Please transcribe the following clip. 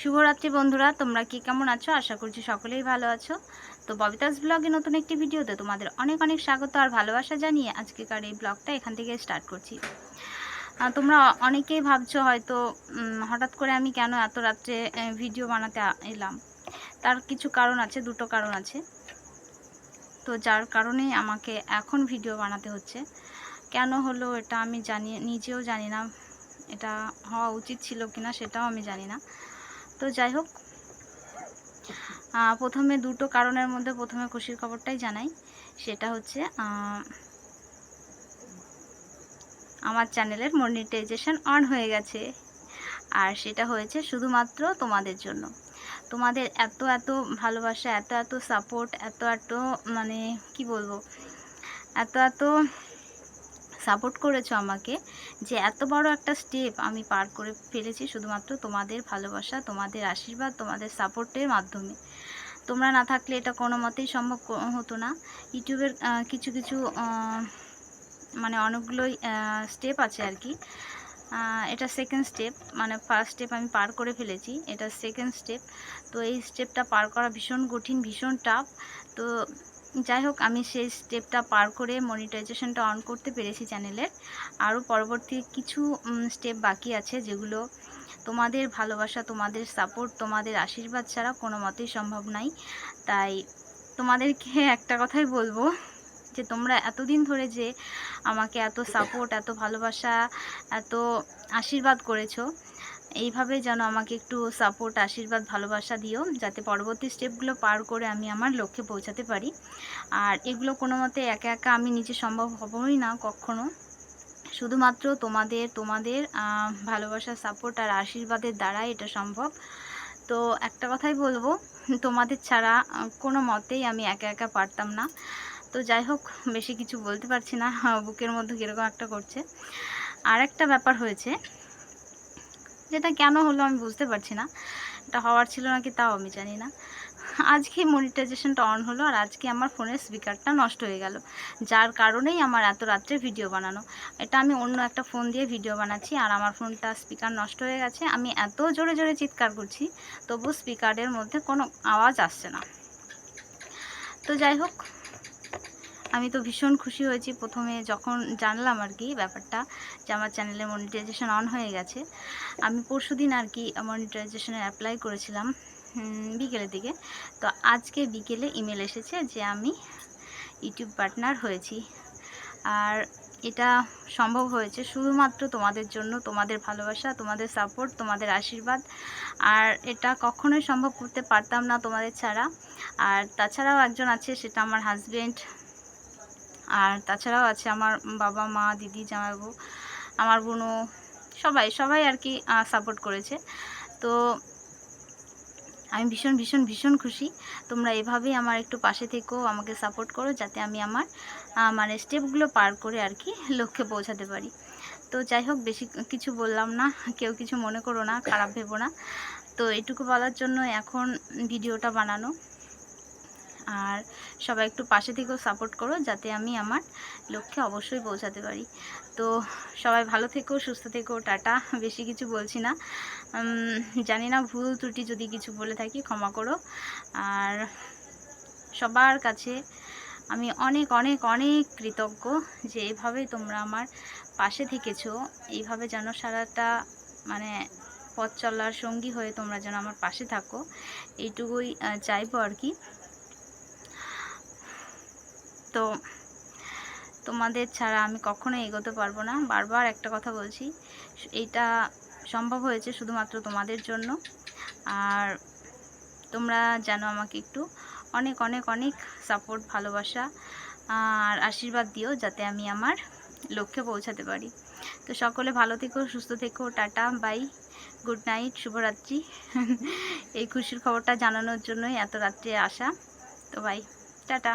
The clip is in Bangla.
শুভরাত্রি বন্ধুরা, তোমরা কি কেমন আছো? আশা করছি সকলেই ভালো আছো। তো ববিতাস ব্লগে নতুন একটি ভিডিওতে তোমাদের অনেক অনেক স্বাগত আর ভালোবাসা জানিয়ে আজকেকার এই ব্লগটা এখান থেকে স্টার্ট করছি। তোমরা অনেকেই ভাবছ হয়তো হঠাৎ করে আমি কেন এত রাত্রে ভিডিও বানাতে এলাম? তার কিছু কারণ আছে, দুটো কারণ আছে। তো যার কারণে আমাকে এখন ভিডিও বানাতে হচ্ছে। কেন হলো এটা আমি জানি, নিজেও জানি না, এটা হওয়া উচিত ছিল কিনা সেটাও আমি জানি না। তো যাই হোক প্রথমে দুটো কারণের মধ্যে প্রথমে খুশির খবরটাই জানাই। সেটা হচ্ছে আমার চ্যানেলের মনিটাইজেশন অন হয়ে গেছে। আর সেটা হয়েছে শুধুমাত্র তোমাদের জন্য। তোমাদের এত এত ভালোবাসা, এত এত সাপোর্ট এত এত মানে কি বলব? এত এত সাপোর্ট করেছ আমাকে যে এত বড় একটা স্টেপ আমি পার করে ফেলেছি শুধুমাত্র তোমাদের ভালোবাসা, তোমাদের আশীর্বাদ, তোমাদের সাপোর্টের মাধ্যমে। তোমরা না থাকলে এটা কোনো মতেই সম্ভব হতো না। ইউটিউবের কিছু কিছু মানে অনেকগুলোই স্টেপ আছে আর কি। এটা সেকেন্ড স্টেপ মানে ফার্স্ট স্টেপ আমি পার করে ফেলেছি। এটা সেকেন্ড স্টেপ তো এই স্টেপটা পার করা ভীষণ কঠিন, ভীষণ টাফ তো যাই হোক, আমি সেই স্টেপটা পার করে মনিটাইজেশনটা অন করতে পেরেছি চ্যানেলের আরও পরবর্তী কিছু স্টেপ বাকি আছে যেগুলো তোমাদের ভালোবাসা, তোমাদের সাপোর্ট তোমাদের আশীর্বাদ ছাড়া কোনো মতেই সম্ভব নাই। তাই তোমাদেরকে একটা কথাই বলব যে, তোমরা এতদিন ধরে যে আমাকে এত সাপোর্ট এত ভালোবাসা, এত আশীর্বাদ করেছ এইভাবে যেন আমাকে একটু সাপোর্ট আশীর্বাদ, ভালোবাসা দিও, যাতে পরবর্তী স্টেপগুলো পার করে আমি আমার লক্ষ্যে পৌঁছাতে পারি। আর এগুলো কোনো মতে একা একা আমি নিজে সম্ভব হবই না কখনো। শুধুমাত্র তোমাদের তোমাদের ভালোবাসা সাপোর্ট আর আশীর্বাদের দ্বারাই এটা সম্ভব। তো একটা কথাই বলব, তোমাদের ছাড়া কোনো মতেই আমি একা একা পারতাম না। তো যাই হোক, বেশি কিছু বলতে পারছি না, বুকের মধ্যে কীরকম একটা করছে। আর একটা ব্যাপার হয়েছে যেটা কেন হলো আমি বুঝতে পারছি না। এটা হওয়ার ছিল নাকি তাও আমি জানি না। আজকে মনিটাইজেশনটা অন হলো আর আজকে আমার ফোনের স্পিকারটা নষ্ট হয়ে গেল। যার কারণেই আমার এত রাত্রে ভিডিও বানানো। এটা আমি অন্য একটা ফোন দিয়ে ভিডিও বানাচ্ছি আর আমার ফোনটা স্পিকার নষ্ট হয়ে গেছে। আমি এত জোরে জোরে চিৎকার করছি তবু স্পিকারের মধ্যে কোনো আওয়াজ আসছে না। তো যাই হোক আমি তো ভীষণ খুশি হয়েছি প্রথমে যখন জানলাম আর কি ব্যাপারটা যে আমার চ্যানেলে মনিটাইজেশন অন হয়ে গেছে। আমি পরশুদিন আর কি মনিটাইজেশনের অ্যাপ্লাই করেছিলাম বিকেলের দিকে। তো আজকে বিকেলে ইমেল এসেছে যে আমি ইউটিউব পার্টনার হয়েছি। আর এটা সম্ভব হয়েছে শুধুমাত্র তোমাদের জন্য, তোমাদের ভালোবাসা, তোমাদের সাপোর্ট তোমাদের আশীর্বাদ। আর এটা কখনোই সম্ভব করতে পারতাম না তোমাদের ছাড়া। আর তাছাড়াও একজন আছে, সেটা আমার হাজবেন্ড আর তাছাড়াও আছে আমার বাবা, মা, দিদি, জামাইবু, আমার বোনও সবাই সবাই আর কি সাপোর্ট করেছে। তো আমি ভীষণ ভীষণ ভীষণ খুশি। তোমরা এভাবেই আমার একটু পাশে থেকেও আমাকে সাপোর্ট করো, যাতে আমি আমার মানে স্টেপগুলো পার করে আর কি লক্ষ্যে পৌঁছাতে পারি। তো যাই হোক, বেশি কিছু বললাম না, কেউ কিছু মনে করো না, খারাপ ভেবো না। তো এটুকু বলার জন্য এখন ভিডিওটা বানানো। আর সবাই একটু পাশে থেকেও সাপোর্ট করো যাতে আমি আমার লক্ষ্যে অবশ্যই পৌঁছাতে পারি। তো সবাই ভালো থেকো, সুস্থ থেকো, টাটা। বেশি কিছু বলছি না। জানি না, ভুল, ত্রুটি যদি কিছু বলে থাকি ক্ষমা করো। আর সবার কাছে আমি অনেক অনেক অনেক কৃতজ্ঞ যে এভাবেই তোমরা আমার পাশে থেকেছো। এইভাবে যেন সারাটা মানে পথ চলার সঙ্গী হয়ে তোমরা যেন আমার পাশে থাকো। এইটুকুই চাইব আর কি। তো তোমাদের ছাড়া আমি কখনো এগোতে পারব না। বারবার একটা কথা বলছি, এইটা সম্ভব হয়েছে শুধুমাত্র তোমাদের জন্য। আর তোমরা জানো আমাকে একটু অনেক অনেক অনেক সাপোর্ট ভালোবাসা, আর আশীর্বাদ দিও যাতে আমি আমার লক্ষ্যে পৌঁছাতে পারি। তো সকলে ভালো থেকো, সুস্থ থেকো, টাটা, বাই, গুড নাইট, শুভরাত্রি। এই খুশির খবরটা জানানোর জন্যই এত রাত্রে আসা। তো বাই, টাটা।